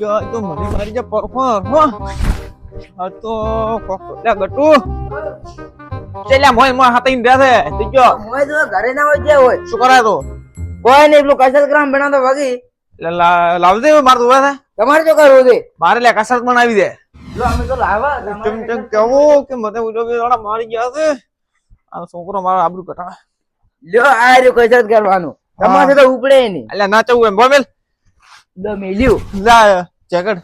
જો તો મને મારી જે પરફર હો આ તો કોકલા ગટુ. ચેલા મોય મોય હાથીન રહે છે. તું જો. મોય તો ઘરે ના હોય જે હોય. શું કરાય તો? કોઈ નહીં પેલું કસરત ગ્રામ બનાવતો વગી લે લા- લાવજે માર તો ઊભા તમારે જો કરવું છે. મારે લે કસરત બનાવી દે. લો અમે તો લાવા તમ તમ કેવો કે મને ઉડો કે મારી ગયા છે. આ છોકરો મારો આબરૂ કટાવે. લ્યો આ રહ્યું કસરત કરવાનું. તમારે તો ઉપડે નહીં. અલ્યા ના ચવું એમ બોલ મેલ લો જેકેટ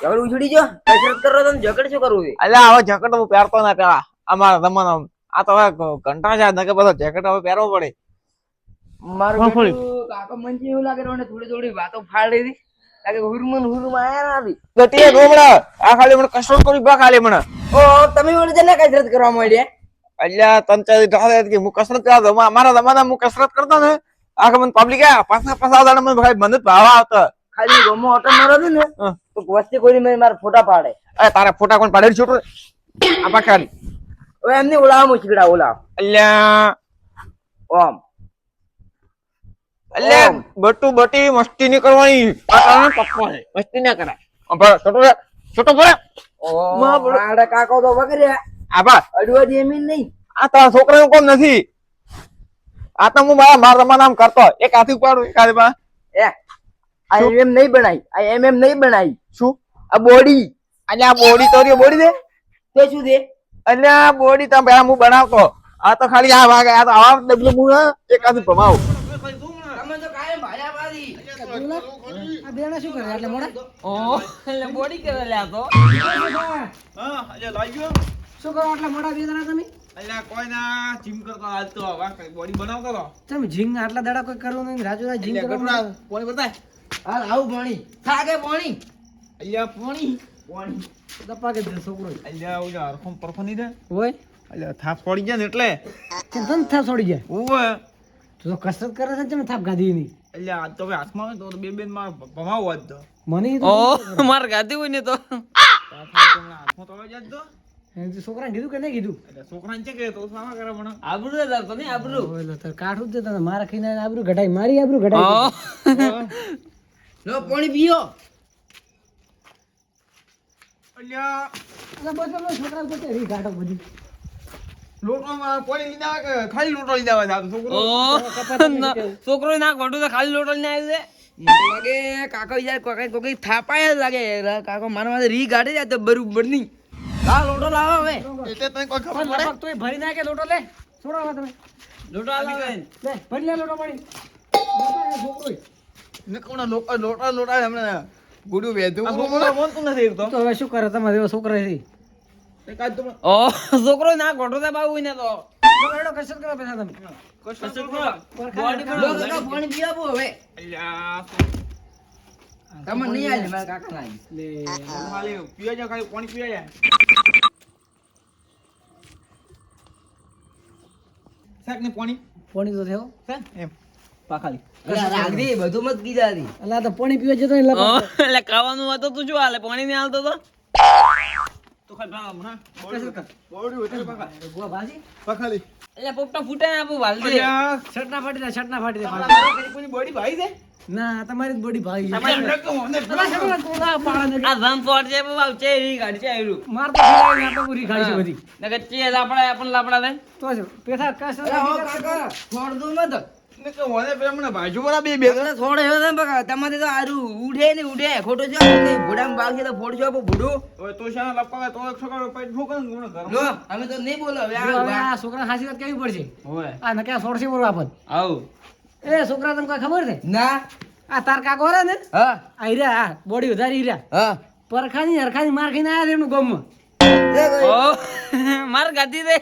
જગડ ઉછળી જો કસરત કરો તો જગડ શું કરવું છે? અલ્યા હવે જગડ હું પહેરતો ના પેલા અમારા જમાના આ તો હવે કંટાળ જાય નકે બધો જેકેટ હવે પહેરવો પડે. મારું કાકો મંચી એવું લાગે રોને થોડી થોડી વાતો ફાડી દી. લાગે હુરમન હુરમ આયા ના આવી. ગટીએ ગોમડા આ ખાલી મને કસરત કરી બા ખાલી મને. ઓ તમે મને જને કસરત કરવા માંડ્યા? અલ્યા તન ચાલી ઢાળે કે હું કસરત કરતો મારા જમાના હું કસરત કરતો ને આખા મને પબ્લિક આ પાછા પાછા મને ભાઈ મને ભાવ આવતો. ખાલી ગમો ઓટો મારો ને તો વસ્તી કોઈ મેં મારા ફોટા પાડે. અરે તારા ફોટા કોણ પાડે? છોટો. આ પાખાલી હવે એમને ઓલાવ મુચકડા ઓલાવ અલ્યા. ઓમ. અલ્યા બટુ બટી મસ્તી નહીં કરવાની. આ પપ્પા છે મસ્તી ના કરાય. આ છોટો છોટો ભરે ઓ. મારા કાકો તો વગર્યા આભા અડવા એમ નહીં. આ તારા છોકરાનું કોમ નથી. આ તો હું મારા મારા નામ કરતો. એક હાથી ઉપાડું એક હાથી એ આ એમ નહીં બનાવી આ એમ એમ નહીં બનાવી શું? આ બોડી. અને આ બોડી તો રે બોડી દે. તે શું દે અને આ બોડી તો પેલા હું બનાવતો. આ તો ખાલી આ વાગે આ તો આવા ડબલ હું હે, એક હાથી ભમાવું. તમે તો કાયમ ભાયા બાદી આ બેના શું કરે? એટલે મોડા? ઓ એટલે બોડી કરે લે આ તો. હા અલ્યા લાગ્યો શું કરો? આટલા મોડા બે તમે? અલ્યા કોઈ ના જીમ કરતો હાલ તો બોડી બનાવતો તો? તમે જીંગ આટલા દાડા કોઈ કરવું નહીં. રાજુ કરવા બતાય હાલ આવું પાણી થાકે પાણી અલ્યા પોણી પાણી દપા કે દે છોકરો. અલ્યા ઓલા હરખમ પરખો નહીં દે ઓય અલ્યા થાપ પડી જાય ને એટલે. કે તન થાપ છોડી જાય ઓવે તું તો કસરત કરે છે ને તમે થાપ ગાધી નહીં અલ્યા તો હવે હાથમાં તો બે બેન માર ભમાવો આજ તો. મને ઓ માર ગાધી હોય ને તો. હાથમાં તો હવે જાય તો. છોકરાને કીધું કે નહીં કીધું? છોકરા છોકરાને છે કે તો સામા કરે પણ આબરૂ દે તો આબરૂ. ઓય લો તાર કાઠું જ તને મારા ખાઈને આબરૂ ઘટાઈ મારી આબરૂ ઘટાઈ લો પાણી પીઓ. અલ્યા. છોકરા પોતે રી ઘાટો બધી. લોટોમાં પાણી લીધા આવે કે ખાલી લોટો લીધા આવે આ તો છોકરો છોકરો ના ખોટું તો ખાલી લોટો ને આવ્યું છે? લાગે કાકો યાર કોઈ કોઈ થાપાય જ લાગે. કાકો મારા માથે રી ગાડે જાય તો બરોબર નહીં હા લોટો લાવો હવે. એટલે તને કોઈ ખબર પડે? લપક ભરી નાખે લોટો લે. છોડો તમે. લોટો લાવે લે ભરી લે લોટો પાણી. બાપા એ છોકરોય. ને કોણ લોટા લોટા લોટા હમણાં ગુડું વેધું છોકરો મોનતું નથી તો તો હવે શું કરે તમારે છોકરા ઓ છોકરો ના તો બાબુ ને તો. આપો હવે. અલ્યા નહીં મારા કાકા લે. પીવા જા ખાલી પાણી પીવા જા શાક ને પાણી? પાણી તો થયો? એમ. પાખાલી રાખી બધું મત કીધા હતી અલા તો પાણી પીવા જતો એટલે ખાવાનું હતું તું શું હાલે? પાણી નહીં હાલતો તો? તો ખાલી ભા હમણાં બોડી બોડી ઉતરે ગોવા ભાજી? પાખાલી એટલે પોપટા ફૂટે ને આપું વાલ દે શર્ટ ના ફાટી દે શર્ટ ના ફાટી દે કોઈ બોડી ભાઈ છે? ના તમારી બોડી ભાઈ છે. તમારે નકો મને અલા, શેમાં કોલા પાડા ને? આ ધમ પોટ છે બાબા છે રી ગાડી છે આયરું. માર તો ખીલાવી ને આપણે પૂરી ખાઈ છે બધી. નકર ચે લાપડા આપણ લાપડા દે તો શું પેથા કસરત દો મત. છોકરો પૈ ઠોકે ને ગુણ ઘર લો અમે તો નહીં બોલો હવે જો હવે આ આ છોકરા હાસી વાત કેવી પડશે? હોય. આ નક્યા છોડશે બોલો આપણ આવ. એ છોકરા તને કોઈ ખબર છે? ના. આ તાર કાકો રે ને? હા. આ હીરા આ બોડી વધારી રહ્યા હા. પરખાની હરખાની માર ખાઈને આયા એમનું ગામમાં. ઓ માર ગાતી દે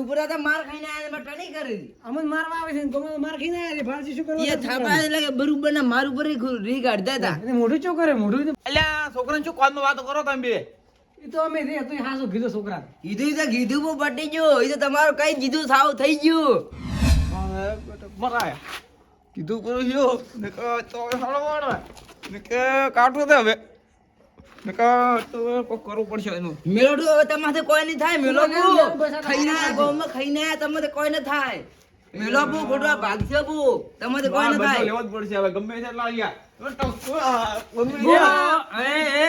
ઉપર હતા માર ખાઈને આયા મેં ટણી કરી. દીધી મારવા આવે છે ને માર ખાઈને આયા છે ફારસી શું કરવા એ થાપા એટલે બરોબર ના માર ઉપર રી કાઢતા હતા. એને મોઢું ચો કરે? મોઢું તો- અલ્યા છોકરાને શું કોલમાં વાતો કરો તમે બે? તો અમે રે તું હાસો કીધો છોકરા કીધું તો કીધું પણ પટી ગયું. એ તો તમારું કઈ કીધું સાવ થઈ ગયું. મરાય. કીધું કરું જો ને કે તો વાળવા. ને કે દે હવે. તો કરવું પડશે એનું. મેલોડું હવે તમારે કોઈ નહીં થાય આ ખાઈને આયા ખાઈને તમારે કોઈ ન થાય. મેલો બુ ખોટો ભાગશે બુ તમે કોઈ ન થાય. લેવો જ પડશે હવે ગમે તે ગમે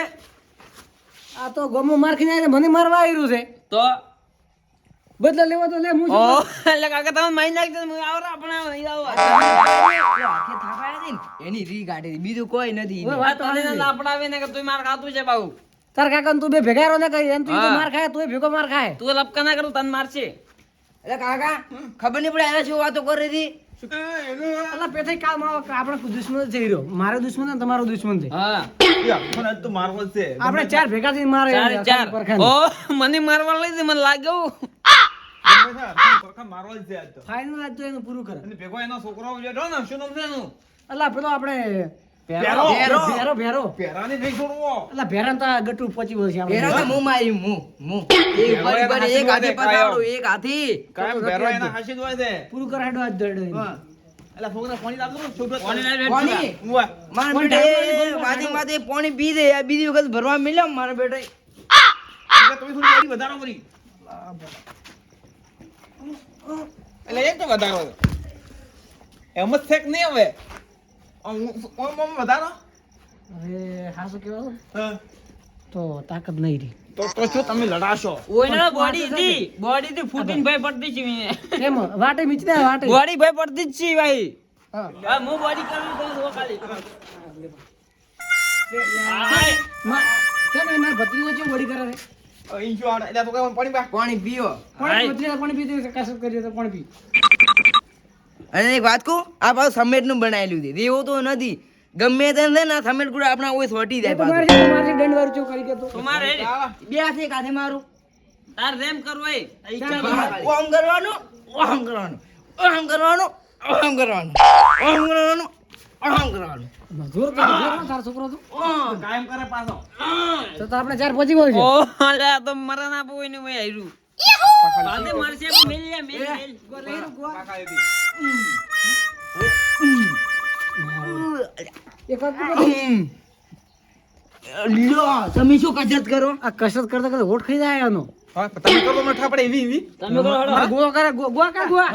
આ તો ગમો માર મને મારવા આવ્યું છે. તો બદલા લેવા તો લે હું ઓ એટલે કાકા તમે માઈ નાખજો હું આવરા આપણે અહીં આવો હાથે થાપાયા ને, એની રી ગાડી બીજું કોઈ નથી વાત તો તને સાચી. લાપડાવે ને કે તું માર ખાતું છે બાઉ. તાર કાકા તું બે ભેગા ને કઈ એમ તું. માર ખાય તું ભેગો માર ખાય. તું લપકા ના કરું તને મારશે. એટલે કાકા ખબર નહીં પડે એને શું વાતો કરી હતી? અલા પેથે કામ આવો આપણે દુશ્મન છે મારો દુશ્મન ને તમારો દુશ્મન છે. છે. આપણે ચાર ભેગા થઈને મારે ચાર ચાર. પરખાને. ઓ મને મારવા લઈ દે મને લાગ્યું. મારવા જ છે ફાઇનલ આજ તો એનું પૂરું કરે. અને ભેગો એનો છોકરો બેઠો ને, શું નામ છે એનું? અલા પેલો આપણે ભેરો. ભેરો ભેરો ભેરો નહીં છોડવો. અલા ભેરાને તો ગટુ પચી વર્ષ આપણે. ભેરા તો મારી મું મું. એક ભેરો બડી બડી એક હાથી હાથમાં એક હાથી. કાયમ ભેરો એના હાંસી જ હોય પૂરું કરે હેડો આજ દોડે. હા. છોકરા પાણી છોકરો. મારા બેટે પાણી પી દે બીજી વખત ભરવા મળ્યો મારા બેટા તમે થોડી વધારો કરી. એટલે એક તો વધારો એમ જ છે કે નહીં હવે? આમ આમ વધારો? અરે હા શું કેવો તો તાકાત નહીં રહી. તો તો શું તમે લડાશો? ઓયના બોડી હતી. બોડી થી ફૂટીન ભાઈ પડતી છે મને એમ વાટે મીચને વાટે. બોડી ભાઈ પડતી જ છે ભાઈ. હા. હા હું બોડી કરું તો જો ખાલી. માં મારા ભત્રીજો ચેમ વડી કરે છે? અહીં શું એટલે તો કહેવાનું પાણી પા. પાણી પીઓ. પાણી ભત્રીજા પાણી પીધું કસરત કરી તો પાણી પી? અને એક વાત કહું આ પાછું સમેટનું બનાવેલું છે. એવું તો નથી. ગમે તે ને ના સમેટ ગુડા આપણા ઓય સોટી જાય દંડ કરી કે તો તમારે બે હાથે કાથે મારું. તાર રેમ કરવો એ ઓમ કરવાનું ઓમ કરવાનું ઓમ કરવાનું ઓમ કરવાનું ઓમ કરવાનું. ઓમ કરવાનું જોર કર જોર ના તારો છોકરો તો કાયમ કરે પાછો તો તો આપણે ચાર પચી વર્ષ ઓ અલે તો મરા ના પોઈ ને મેં આયરું બાદે મારશે મેલ લે મેલ મેલ પાકા એથી. એક વાત તમે શું કસરત કરો આ કસરત કરતા કરતા હોઠ ખાઈ જાય આનો હા, તમે કરો મને ઠાપડે એવી એવી. તમે કરો હડો મારે ગોવા કરે ગોવા કા ગોવા?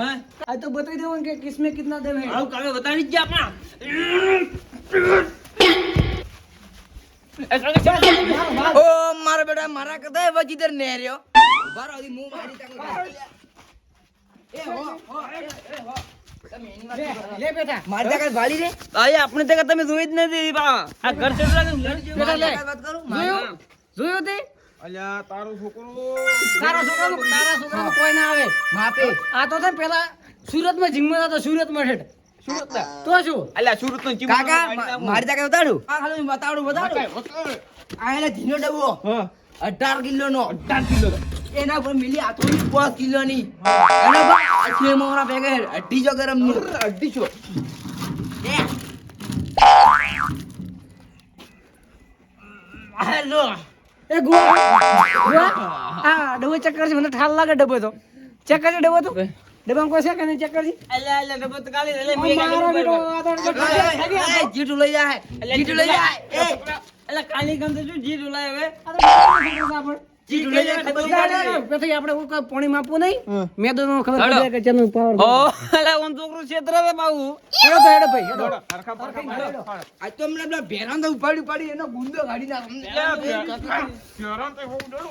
આ તો બતાવી દેવાનું કે કિસમે કિતના દેવે આવું કામે બતાવી જ આપણા ઓ મારા બેટા મારા કદાય વજીદર ને રહ્યો બારો દી મું મારી એ હો હો એ એ, હો. તમે એની વાત કરો. લે બેટા. મારી તાકાત ભાળી રે? આય આપણે તમે જોઈ જ નથી બા. આ ઘર છે બેટા લે. વાત કરું જોયું જોયું તે? અલ્યા તારો છોકરો તારા છોકરાનું તારા છોકરાનું કોઈ ના આવે. માપે. આ તો છે પેલા સુરતમાં જીમમાં હતો સુરતમાં તો શું? અલ્યા સુરત નો કાકા મારી તાકાત બતાડું આ ધીનો હા. અઢાર કિલો નો અઢાર કિલો. એના પર મિલી આથોડી પાંચ કિલો ની મોરા ગરમનું. અઢીસો હેલો. એ ગોવા આ ડબ્બો ચેક કરજે મને ઠાલ લાગે ડબ્બો તો. ચેક કરજે ડબ્બો તો. ડબ્બામાં કોઈ છે કે નહીં? ચેક કરજે. અલે અલે ડબ્બો તો કાલી લે મારો બેટો આ તો જીટુ લઈ જાય. જીટુ લઈ જાય એ અલે કાલી ગમ તો જીટુ લઈ હવે. આ તો પછી આપણે એવું પાણી માપવું નહીં? મેં તો ખબર પડે કે ચેનું પાવર ઓ અલે ઓન છોકરો ક્ષેત્ર રે બાબુ. હેડો તો હેડો ભાઈ હેડો. હરખા પરખા હેડો. તો હમણાં પેલા ભેરાં તો ઉપાડી ઉપાડી એનો ગુંદો કાઢી નાખ પ્યારા તો બહુ ડરો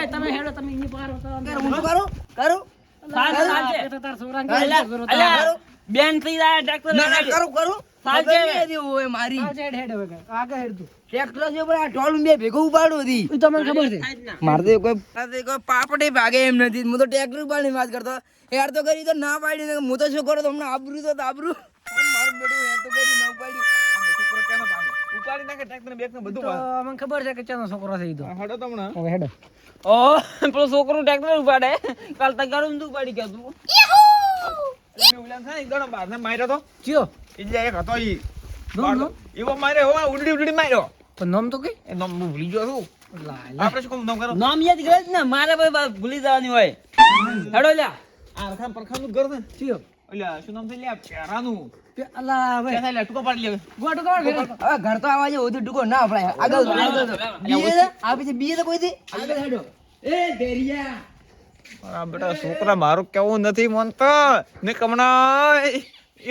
એ તમે હેડો તમે ઈ પાર હતો હું કરું? કરું? આ તો તાર અલા, નથી. બેન થઈ જાય ટ્રેક્ટર ના ના, કરું કરું. દેવું હોય મારી. આ હેડ હવે આગળ હેડ તું. ટ્રેક્ટર છે પણ આ ઢોલ બે ભેગો ઉપાડો હતી તમને ખબર છે? મારે તો કોઈ મારે તો કોઈ પાપડે ભાગે એમ નથી. હું તો ટ્રેક્ટર પાડની વાત કરતો. યાર તો કરી તો ના પાડી ને હું તો શું કરું? તો હમણાં આબરૂ તો આબરૂ મારું બેટું યાર તો કરી ના કેનો ઉપાડી નાખે ટ્રેક્ટર બેગ ને બધું મને ખબર છે કે ચાનો છોકરો થઈ તો. હડો તમને હવે હેડો. ઓ પેલો છોકરો ટ્રેક્ટર ઉપાડે. કાલ તગારું તું ઉપાડી ગયા તું. મેં ઓલા છે ને માર્યો તો. ચિયો એટલે એક હતો ઈ? એવો માર્યો હો ઉડડી ઉડડી માર્યો. પણ નામ તો કઈ? નામ હું ભૂલી ગયો છું. આપણે શું નામ કરો. નામ યાદ કરે ને મારે ભાઈ ભૂલી જવાની હોય. હેડો લ્યા. આ રખામ પરખામનું ઘર ને. થયો ઓલા શું નામ થઈ ચેરાનું. અલા હવે. પાડી લે હવે ઘર તો આવા ટૂંકો ના અપડાય. આગળ આગળ બીએ છે? બીએ તો કોઈ થી આગળ હેડો. એ ધેરિયા મારા બેટા છોકરા મારું કેવું નથી માનતો. ને કમણા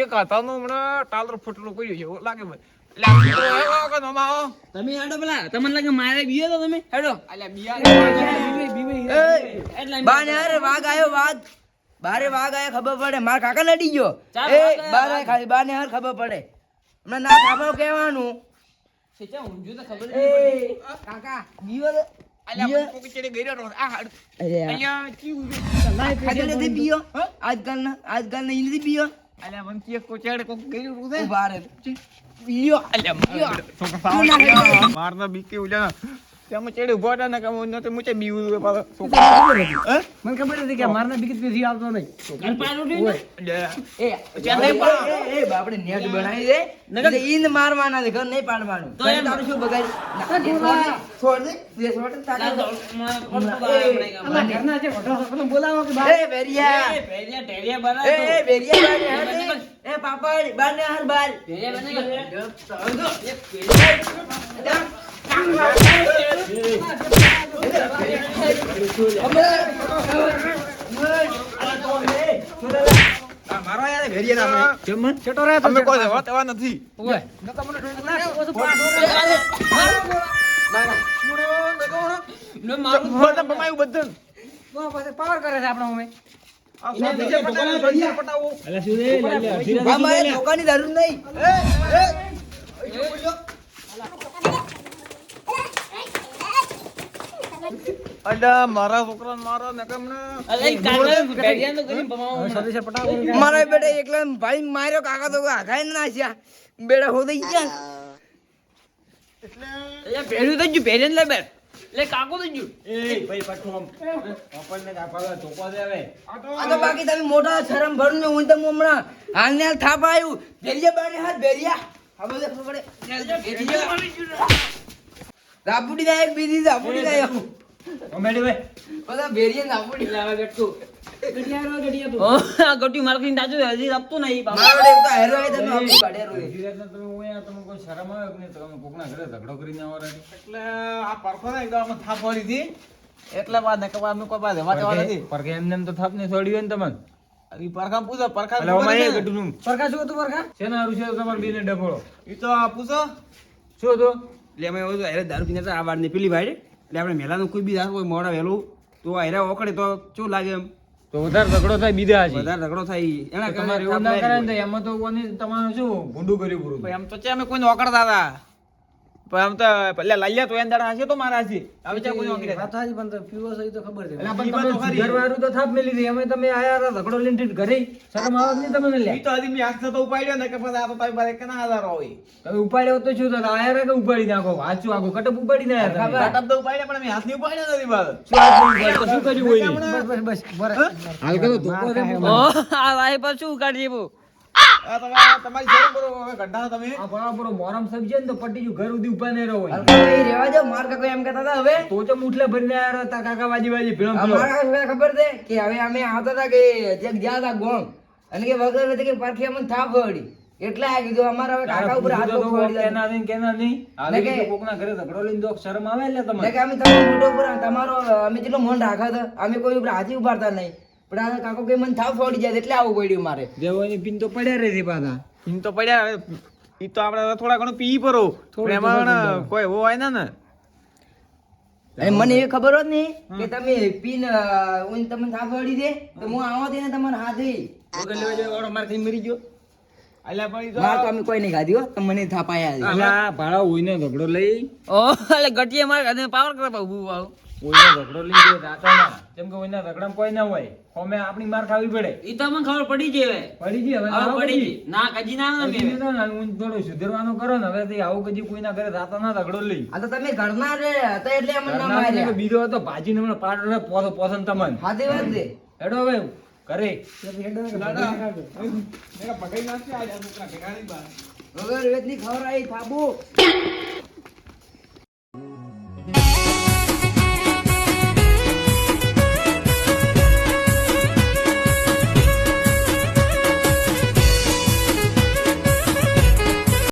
એક હાથાનું હમણાં ટાલર ફૂટલું પડ્યું છે એવું લાગે મને. એટલે આ છોકરો આવ્યો કે નમા આવો? તમે હેડો પેલા તમને લાગે મારે બીએ તો તમે? હેડો. અલ્યા બિયા એટલે બાને અરે વાઘ આયો વાઘ. બારે વાઘ આયો ખબર પડે. માર કાકા નડી ગયો. એ વાઘ આયો, ખાલી બાને હર ખબર પડે. હમણાં ના ખાબો કહેવાનું. એ કાકા તો- અલ્યા બીયો? મને કોક ચડે ગયરો રહો. આ હાડ. અરે આ- અલ્યા ચીવું છે. ખાલી નથી બીયો આજકાલના આજકાલના ઈ નથી અલ્યા મને કે કોક છે. ઊભા રહે. બીયો અલ્યા બીયો. છોકરા તું ના સાવ ખાઈ. મારના બીકે ઉલ્યા ત્યાં ચડે ઊભો હતા ને કે હું નતો મુચે બીવું હતું પાછો. છોકરા હે? મને ખબર હતી કે મારના બિકિત પીથી આવતો નહીં અલ્યા. એ ત્યાં એ, એ, નેટ બનાવી દે એટલે ઈન મારવાના છે ઘર નહીં પાડવાનું તો તારું શું બગાડ છોડ દે બે છોડ દે તારે ઘરના છે મોટો બોલાવો કે બહાર એ વેરિયા એ એ વેરિયા બાને હાર દે. એ પાપડ બાને હાર બાર પાવર કરે છે આપણે અમે. અમારે ધોકાની જરૂર નહીં અલ્યા, મારા છોકરાને મારો ને કેમ ને? મારા બેટા એકલા ભાઈ માર્યો કાકા તો આઘાઈ ના બેડા હો થઈ ગયા આ તો બાકી તમે મોટા શરમ ભરું ને હું તો હમણાં હાલ ને હાલ થાપ આવ્યું ભેરિયા બાને હાથ ભેરિયા હવે તો પડે. ભેરિયા. રાપુડી ના એક બીજી રાપુડી ના. બધા લાવે ગટકું. તો હેરો તમે. એટલે આ પરખો ને એકદમ થાપ વાળી હતી. એટલે બાદ ને બાદ દેવા તેવા નથી. ઈ પરખા પૂછો, પરખા છે ને? પરખા શું હતું પરખા ઈ તો આ પૂછો. એટલે અમે એવું દારૂ પીને આ વારની પેલી ભાઈ એટલે આપણે મેલાનું કોઈ બી દારૂ હોય મોડા વહેલું તો આયરા ઓકળે તો શું લાગે એમ? તો વધારે ઝઘડો થાય બીજા હજી વધારે ઝઘડો થાય એના તમારે એવું ના કરે ને એમાં તો કોની તમારું શું? ભૂંડું કર્યું પૂરું એમ તો છે અમે કોઈને ઓકળતા હતા. પણ આમ તો લાલ્યા તો એના દાડા હશે તો મારા હશે. હવે છે કોઈને ઓકળી વાત સાચી પણ તો પીવો છે તો ખબર છે. એટલે પણ પણ તમે તમે તો થાપ મેલી હતી અમે તમે આયા હતા ઝઘડો લઈને ઘરે શરમ આવે નહીં તમને લ્યા. તો હજી મેં હાથ નતો ઉપાડ્યો ને કે પછી આ તો પાસે આધાર હોય. તમે ઉપાડ્યો તો શું થતા આયા રે કે ઉપાડી નાખો? વાંચું આખો કટપ ઉપાડી ના આયા તો ઉપાડ્યા પણ મેં હાથની ઉપાડ્યો નથી બાદ. શું હાથ નહીં ઉપાડ્યો? શું કર્યું હોય બસ બસ બસ હાલ કરો ધોકો છે આ તમારા- તમારી શરમ કરો હવે ગઢા તમે? આ બરાબર મોરમ સબજે ને તો પટી ગયું ઘર સુધી ઊભા નહીં રહો હોય. હલકા ભાઈ માર કાકો એમ કહેતા હતા હવે. તો ચમ ઉઠલે ભરીને આયા રહો કાકા વાજી વાજી ભીણો ભીણો. ખબર છે કે હવે અમે આવતા હતા કે જ્યાં ગયા હતા ગોમ. અને કે વગર હતી કે પરખી અમને થાપ વળી એટલે આ કીધું અમારા હવે કાકા ઉપર હાથ પૂછો તો પગ વળી કેના નહીં કેના નહીં આવી કે- કોકના ઘરે ઝઘડો લઈને તો શરમ આવે એટલે એટલે તમને. કે અમે તમારા મોઢા ઉપર તમારો અમે જેટલો મન રાખ્યો હતા અમે કોઈ ઉપર હાથી ઉપાડતા નહીં. પણ આ કાકો કે મને થાવ ફોડી જાય એટલે આવું પડ્યું મારે. દેવાની પીન તો પડ્યા રહી પાછા. પીન તો પડ્યા હવે. ઈ તો આપણે થોડા ઘણું પી પરો. એમાં કોઈ એવો હોય ને મને એ ખબર હોત ને કે તમે પીન ઉન તમને થાવ ફોડી દે તો હું આવો તેને તમારા હાથે. વગર લેવા જાય વાળો માર ખાઈને મરી ગયો. અલ્યા હોય ને તો લઈ તો અમે કોઈ નહીં ખાધી હો તો રગડો થાપ આયા છે. અલા ભાડા ઉઈને ઝઘડો લઈ ઉઈને ઝઘડો લઈ જે રાતા ના જેમ કે કોઈના ઝઘડામાં કોઈ ના હોય હોમે આપણી માર ખાવી પડે. પડી ગઈ હવે. ના પડી ના કજી ના, ઊન થોડું સુધરવાનો કરો ને હવે થી આવું કજી કોઈના ઘરે રાતા ના રગડો લઈ આ તો તમે ઘરના રે હતા એટલે અમને ના માર્યા બીજો હતો ભાજી ને મને પાડો રે પોસો પોસન તમન. હાથે વાત દે હેડો હવે ઘરે. મેરા પકડી નાખી આ છોકરા ભેગાની બા. વગર વેદની ખબર આવી થાબુ.